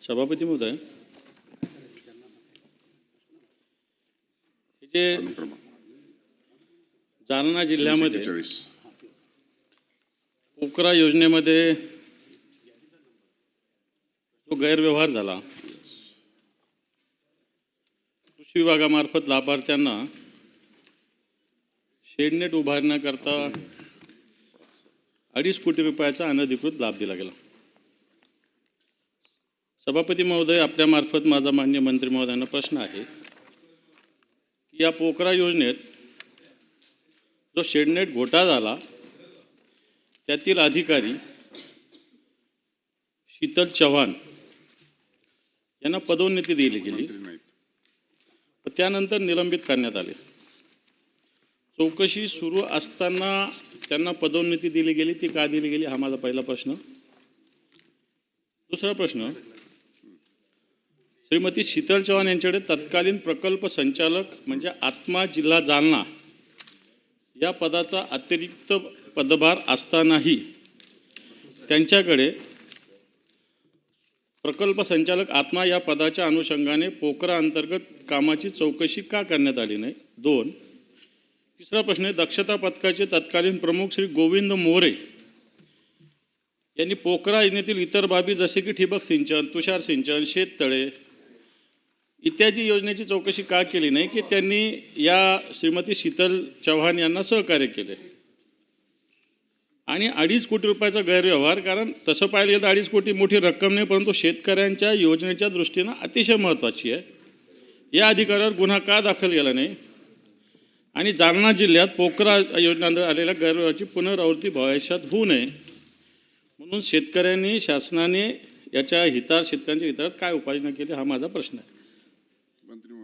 सभापती महोदय हे जे जालना जिल्ह्यामध्ये पोकरा योजनेमध्ये जो गैरव्यवहार झाला कृषी विभागामार्फत लाभार्थ्यांना शेडनेट उभारण्याकरता अडीच कोटी रुपयाचा अनधिकृत लाभ दिला गेला. सभापती महोदय आपल्यामार्फत माझा मान्य मंत्री महोदयांना प्रश्न आहे की या पोकरा योजनेत जो शेडनेट घोटाळा झाला त्यातील अधिकारी शीतल चव्हाण यांना पदोन्नती दिली गेली. त्यानंतर निलंबित करण्यात आले. चौकशी सुरू असताना त्यांना पदोन्नती दिली गेली ती का दिली गेली हा माझा पहिला प्रश्न. दुसरा प्रश्न श्रीमती शीतल चव्हाण यांच्याकडे तत्कालीन प्रकल्प संचालक म्हणजे आत्मा जिल्हा जालना या पदाचा अतिरिक्त पदभार असतानाही त्यांच्याकडे प्रकल्प संचालक आत्मा या पदाच्या अनुषंगाने पोकरा अंतर्गत कामाची चौकशी का करण्यात आली नाही? दोन तिसरा प्रश्न आहे दक्षता पथकाचे तत्कालीन प्रमुख श्री गोविंद मोरे यांनी पोकरा योजनेतील इतर बाबी जसे की ठिबक सिंचन तुषार सिंचन शेततळे इत्यादी योजनेची चौकशी का केली नाही की त्यांनी या श्रीमती शीतल चव्हाण यांना सहकार्य केले? आणि अडीच कोटी रुपयाचा गैरव्यवहार कारण तसं पाहिलं गेलं तर अडीच कोटी मोठी रक्कम नाही परंतु शेतकऱ्यांच्या योजनेच्या दृष्टीनं अतिशय महत्त्वाची आहे. या अधिकाऱ्यावर गुन्हा का दाखल केला नाही? आणि जालना जिल्ह्यात पोकरा योजनेअंतर्गत आलेल्या गैरव्यवहाराची पुनरावृत्ती भविष्यात होऊ नये. म्हणून शेतकऱ्यांनी शासनाने याच्या हितार शेतकऱ्यांच्या हितार काय उपाययोजना केली हा माझा प्रश्न आहे. मंत्री